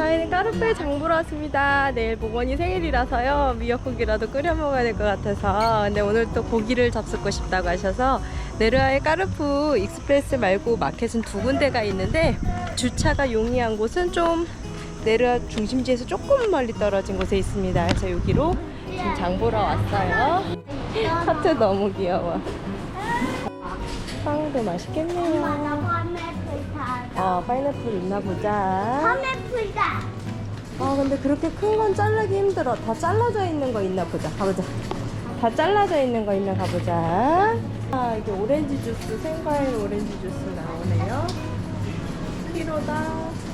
저희는 까르페 장 보러 왔습니다. 내일 보건이 생일이라서요. 미역국이라도 끓여 먹어야 될 것 같아서. 근데 오늘 또 고기를 잡수고 싶다고 하셔서 네르아의 까르푸 익스프레스 말고 마켓은 두 군데가 있는데 주차가 용이한 곳은 좀 네르아 중심지에서 조금 멀리 떨어진 곳에 있습니다. 그래서 여기로 지금 장 보러 왔어요. 하트 너무 귀여워. 빵도 맛있겠네요. 아, 파인애플 있나 보자. 파인애플다. 아 근데 그렇게 큰건 자르기 힘들어. 다 잘라져 있는 거 있나 보자. 가보자. 다 잘라져 있는 거 있나 가보자. 아 이게 오렌지 주스 생과일 오렌지 주스 나오네요. 키로다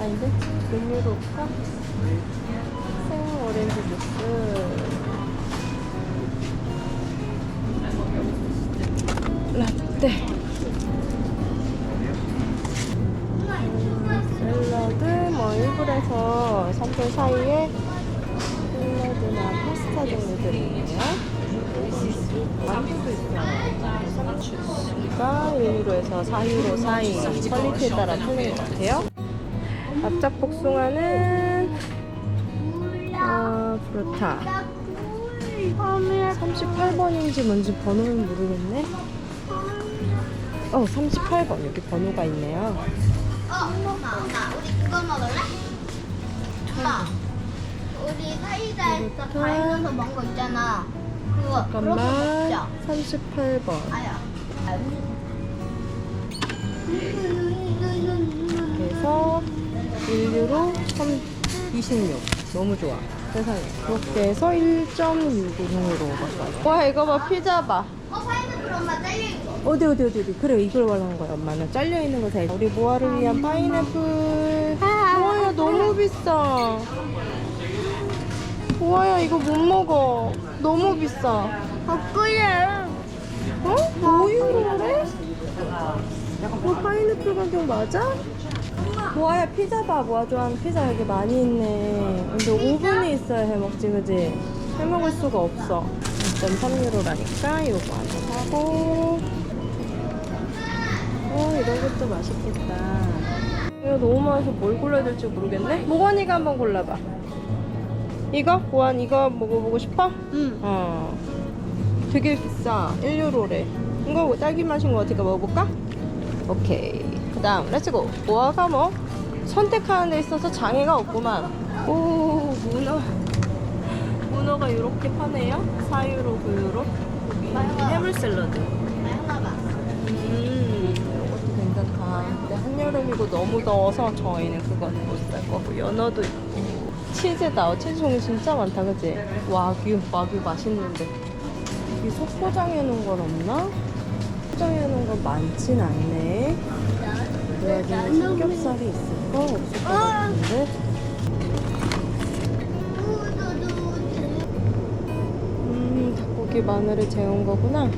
아닌데 음료로까 생 오렌지 주스. 라떼 사이에 샐러드나 파스타 종류들이 있네요. 만두도 있어요. 상추가 1유로에서 4유로 사이 퀄리티에 따라 틀린 것 같아요. 납작 복숭아는 아 그렇다. 38번인지 뭔지 번호는 모르겠네. 어 38번 여기 번호가 있네요. 어, 엄마, 엄마, 우리 그거 먹을래? 엄마, 우리 사이다에서 갈면서 먹은 거 있잖아. 그거 그렇게 잠깐만 먹자. 38번 아야. 그래서 1유로 26 너무 좋아 세상에 그렇게 해서 1.6으로 바꿔요 와 이거 봐 피자 봐 어, 파인애플 엄마 잘려있어. 어디 어디 어디 어디 그래 이걸 말하는 거야 엄마는 잘려있는 거 사. 우리 모아를 위한 파인애플 모 너무 비싸 모아야 이거 못 먹어 너무 비싸 덕구야. 어? 5유로래? 어, 파인애플 가격 맞아? 모아야 피자 봐. 모아 좋아하는 피자 여기 많이 있네. 근데 오븐이 있어야 해먹지, 그지? 해먹을 수가 없어. 2.3유로라니까 이거 하나 사고. 어, 이런 것도 맛있겠다. 이거 너무 많아서 뭘 골라야 될지 모르겠네? 모건이가 한번 골라봐. 이거? 모안 이거 먹어보고 싶어? 응. 어. 되게 비싸. 1유로래. 이거 딸기 맛인 거 같으니까 먹어볼까? 오케이. 그 다음, 렛츠고. 모아가 뭐, 선택하는 데 있어서 장애가 없구만. 오, 문어. 문어가 이렇게 파네요. 4유로, 9유로. 여기 해물 샐러드. 한여름이고 너무 더워서 저희는 그거는 못 살 거고 연어도 있고 치즈다. 어, 치즈 종류 진짜 많다, 그지? 와규, 와규 맛있는데. 이 속포장해 놓은 건 없나? 포장해 놓은 건 많진 않네. 그래가지고 삼겹살이 있을 거 없을 것 같은데. 음, 닭고기 마늘을 재운 거구나.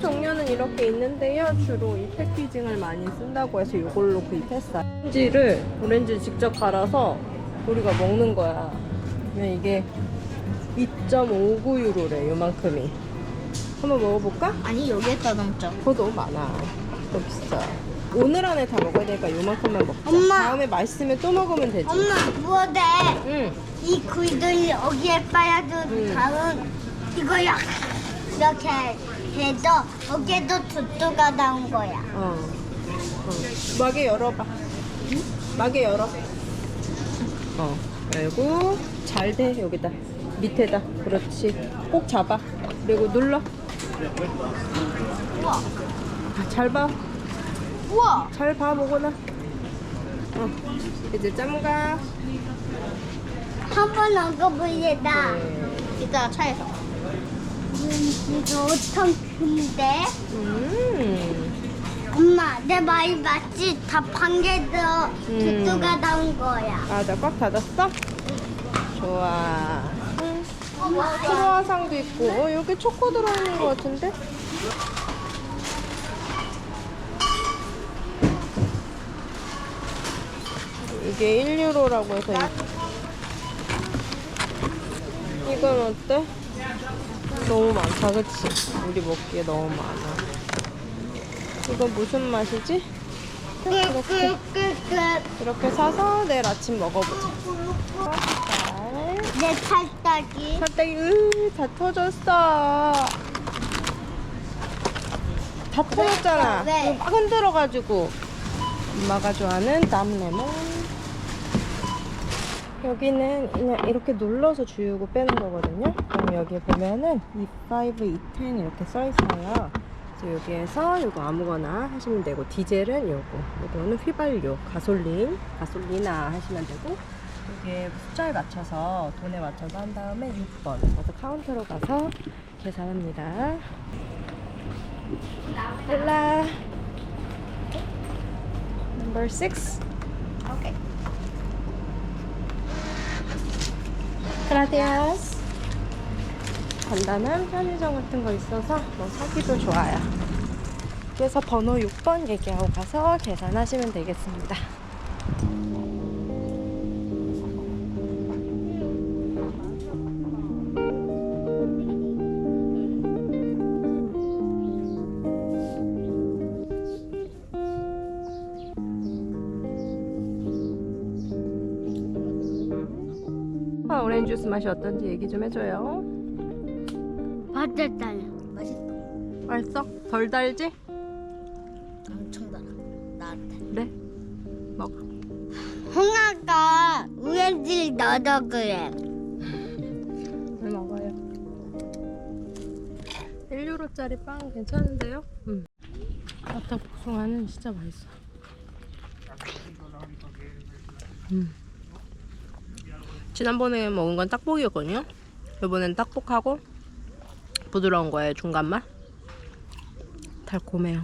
종류는 이렇게 있는데요. 주로 이 패키징을 많이 쓴다고 해서 이걸로 구입했어요. 오렌지를 오렌지 직접 갈아서 우리가 먹는 거야. 그러면 이게 2.59유로래. 요만큼이. 한번 먹어볼까? 아니, 여기에다 넣자. 그거 너무 많아. 너무 비싸. 오늘 안에 다 먹어야 되니까 요만큼만 먹자. 엄마. 다음에 맛있으면 또 먹으면 되지. 엄마, 뭐돼? 응. 이 굴들 여기에 빠야도 응. 다음 이거 이렇게 이렇게 해도 여기에도 두뚜가 나온 거야. 어. 어. 마개 열어봐. 마개 열어. 어. 열고 잘 돼. 여기다. 밑에다. 그렇지. 꼭 잡아. 그리고 눌러. 우와, 아, 잘 봐. 우와. 잘 봐, 먹어나. 어. 이제 짬가. 한번 먹어볼래다. 네. 이따 차에서. 이거 엄청 큰데? 음. 엄마, 내 말이 맞지? 다 반개도 음. 두뚜가 나온 거야. 맞아. 꽉 닫았어? 좋아. 응. 크로아상도 있고. 어, 여기 초코 들어있는 것 같은데? 이게 1유로라고 해서 이- 이건 어때? 너무 많다 그치? 우리 먹기에 너무 많아 이건 무슨 맛이지? 끝끝끝끝 이렇게 사서 내일 아침 먹어보자. 살. 내 찰떡이 살짝이 으, 다 터졌어. 다 터졌잖아. 네. 이거 막 흔들어가지고. 엄마가 좋아하는 남레몬. 여기는 그냥 이렇게 눌러서 주우고 빼는 거거든요. 그럼 여기 보면은 E5, E10 이렇게 써 있어요. 그래서 여기에서 이거 아무거나 하시면 되고 디젤은 요거, 이거는 휘발유, 가솔린, 가솔리나 하시면 되고 여기에 숫자에 맞춰서 돈에 맞춰서 한 다음에 6번 그래서 카운터로 가서 계산합니다. 일라 number 6 오케이 gracias 간단한 편의점 같은 거 있어서 뭐 사기도 좋아요. 그래서 번호 6번 얘기하고 가서 계산하시면 되겠습니다. 주스 맛이 어떤지 얘기 좀 해줘요. 맛있다 맛있어 맛있어? 덜 달지? 엄청 달아 나한테 그래. 먹어. 홍아가 우엔지를 넣어서 그래 물 먹어요. 1유로짜리 빵 괜찮은데요? 응. 바타 복숭아는 진짜 맛있어. 음. 지난번에 먹은 건 딱복이었거든요. 이번엔 딱복하고 부드러운 거예요. 중간 맛. 달콤해요.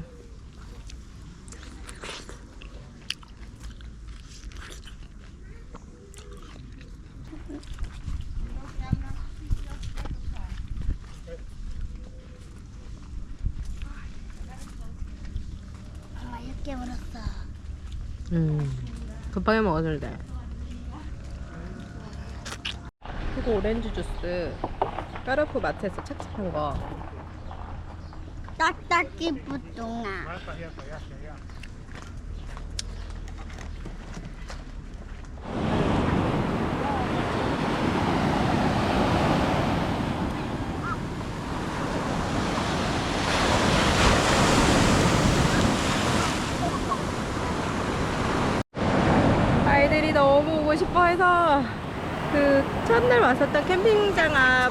음. 급하게 먹어도 돼. 그리고 오렌지 주스. 까르푸 마트에서 착착한 거. 딱딱이 부동아 아이들이 너무 오고 싶어 해서 그 첫날 왔었던 캠핑장 앞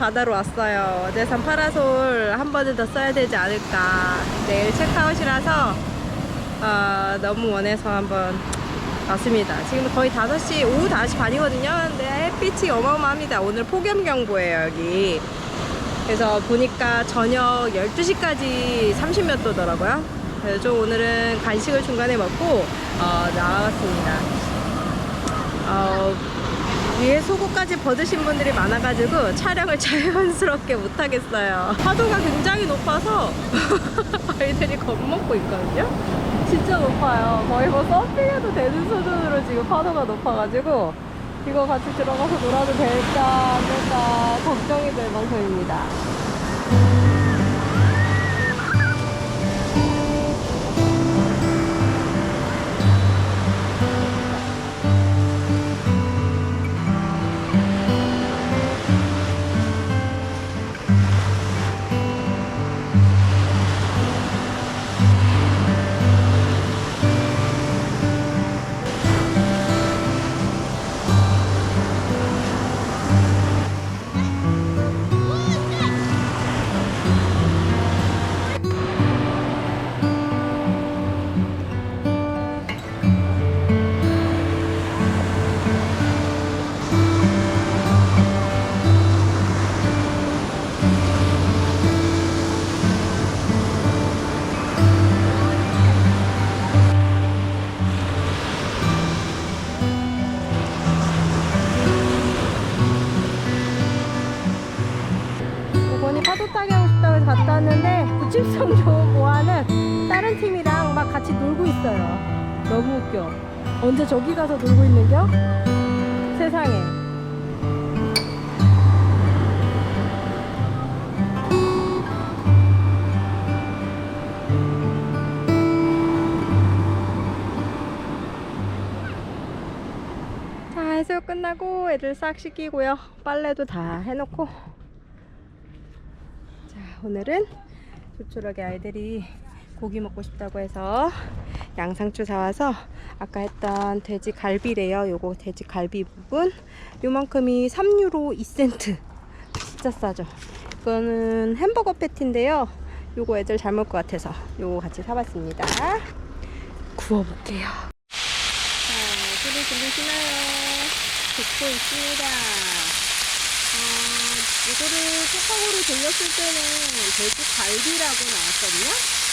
바다로 왔어요. 어제산 파라솔 한 번은 더 써야 되지 않을까. 내일 체크아웃이라서 어, 너무 원해서 한번 왔습니다. 지금 거의 5시, 오후 5시 반이거든요. 근데 햇빛이 어마어마합니다. 오늘 폭염경보예요, 여기. 그래서 보니까 저녁 12시까지 30몇 도더라고요. 그래서 좀 오늘은 간식을 중간에 먹고 어, 나왔습니다. 어, 위에 속옷까지 벗으신 분들이 많아가지고 촬영을 자연스럽게 못하겠어요. 파도가 굉장히 높아서 아이들이 겁먹고 있거든요. 진짜 높아요. 거의 뭐 서핑해도 되는 수준으로 지금 파도가 높아가지고 이거 같이 들어가서 놀아도 될까 안 될까 걱정이 될 만큼입니다. 언제 저기 가서 놀고 있는겨? 세상에. 해수욕 끝나고 애들 싹 씻기고요. 빨래도 다 해놓고. 자 오늘은 조촐하게 아이들이 고기 먹고 싶다고 해서 양상추 사와서 아까 했던 돼지 갈비래요. 요거 돼지 갈비 부분. 요만큼이 3유로 2센트. 진짜 싸죠. 이거는 햄버거 패티인데요. 요거 애들 잘 먹을 것 같아서 요거 같이 사봤습니다. 구워볼게요. 자, 소리 들리시나요? 듣고 있습니다. 어, 이거를 톡하고로 돌렸을 때는 돼지 갈비라고 나왔거든요.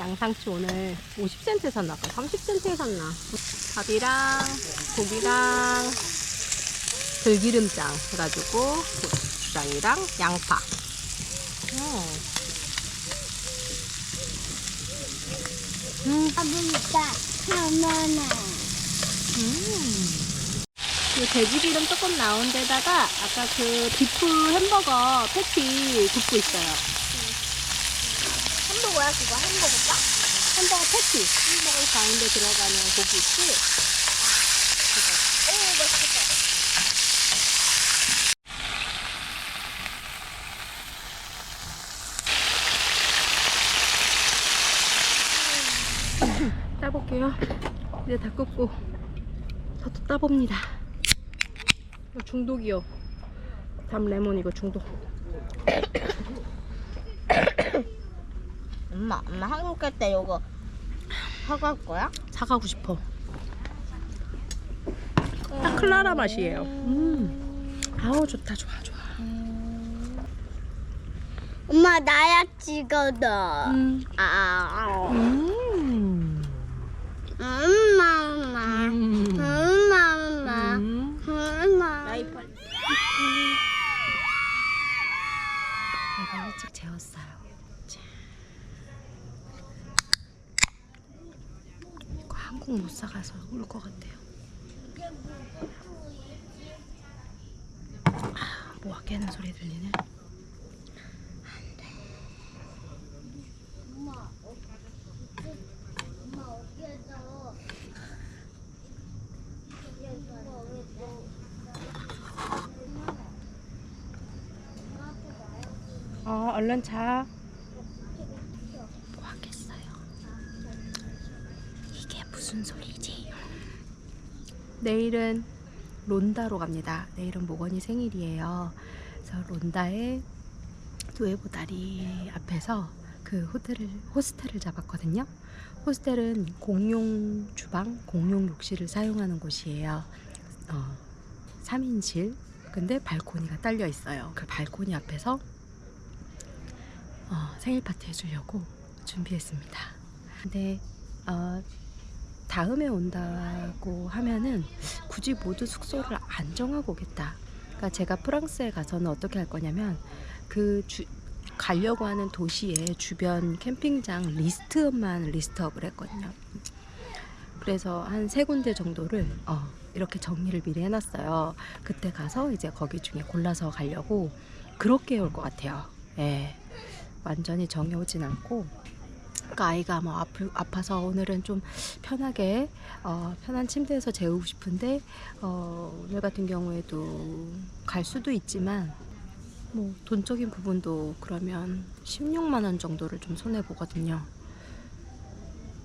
양 상추 오늘 50센트 샀나 봐. 30센트에 샀나. 밥이랑 고기랑 들기름장 해가지고 고추장이랑 양파. 어. 음, 아버니까 하나나. 음. 그 돼지기름 조금 나온 데다가 아까 그 비프 햄버거 패티 굽고 있어요. 햄버거야 그거 햄버거가? 햄버거 패티. 햄버거 가운데 들어가는 고기 있지? 오 맛있겠다. 따볼게요. 이제 다 끄고 저도 따봅니다. 이거 중독이요. 담 레몬 이거 중독. 엄마 엄마 한국 갈때 이거 할 거야? 사가고 싶어. 딱 클라라 맛이에요. 음. 아우 좋다 좋아 좋아. 엄마 나야 찍어도. 음. 아. 음. 엄마 엄마. 음. 엄마 엄마. 음. 엄마. 내가 일찍 재웠어요. 한국 못 사가서 울 것 같아요. 아, 모아 깨는 소리 들리네. 어, 얼른 자. 뭐 하겠어요? 이게 무슨 소리지? 내일은 론다로 갑니다. 내일은 모건이 생일이에요. 그래서 론다의 두에보다리 앞에서 그 호텔을 호스텔을 잡았거든요. 호스텔은 공용 주방, 공용 욕실을 사용하는 곳이에요. 어, 3인실. 근데 발코니가 딸려 있어요. 그 발코니 앞에서 어, 생일 파티 해주려고 준비했습니다. 근데 어, 다음에 온다고 하면은 굳이 모두 숙소를 안 정하고 오겠다. 그러니까 제가 프랑스에 가서는 어떻게 할 거냐면 그 주, 가려고 하는 도시의 주변 캠핑장 리스트만 리스트업을 했거든요. 그래서 한 세 군데 정도를 어, 이렇게 정리를 미리 해놨어요. 그때 가서 이제 거기 중에 골라서 가려고 그렇게 올 것 같아요. 예. 완전히 정해오진 않고 그러니까 아이가 뭐 아프, 아파서 오늘은 좀 편하게 어, 편한 침대에서 재우고 싶은데 어, 오늘 같은 경우에도 갈 수도 있지만 뭐 돈적인 부분도 그러면 16만 원 정도를 좀 손해 보거든요.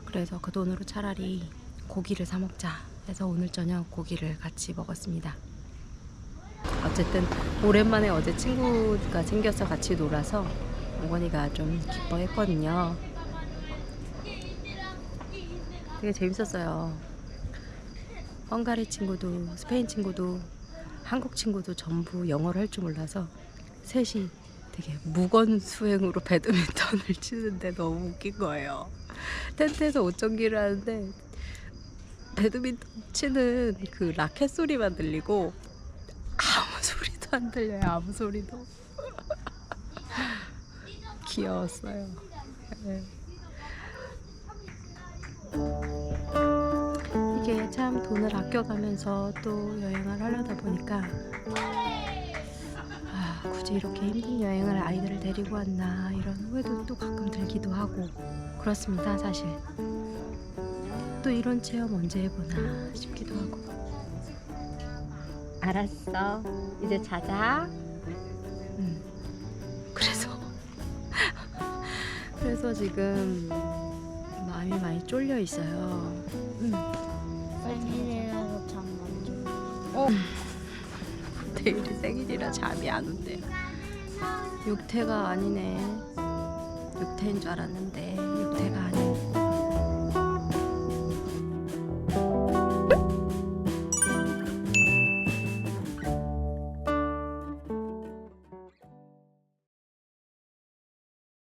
그래서 그 돈으로 차라리 고기를 사 먹자 해서 오늘 저녁 고기를 같이 먹었습니다. 어쨌든 오랜만에 어제 친구가 생겨서 같이 놀아서 어머니가 좀 기뻐했거든요. 되게 재밌었어요. 헝가리 친구도 스페인 친구도 한국 친구도 전부 영어를 할 줄 몰라서 셋이 되게 무건 수행으로 배드민턴을 치는데 너무 웃긴 거예요. 텐트에서 옷정기를 하는데 배드민턴 치는 그 라켓 소리만 들리고 아무 소리도 안 들려요. 아무 소리도. 귀여웠어요. 네. 이게 참 돈을 아껴가면서 또 여행을 하려다 보니까 아, 굳이 이렇게 힘든 여행을 아이들을 데리고 왔나 이런 후회도 또 가끔 들기도 하고 그렇습니다 사실. 또 이런 체험 언제 해보나 싶기도 하고. 알았어. 이제 자자. 음. 그래서 그래서 지금 마음이 많이 쫄려 있어요 음. 생일이라서 잠만 좀. 데일이 생일이라 잠이 안 온대요. 육태가 아니네. 육태인 줄 알았는데 육태가 아닌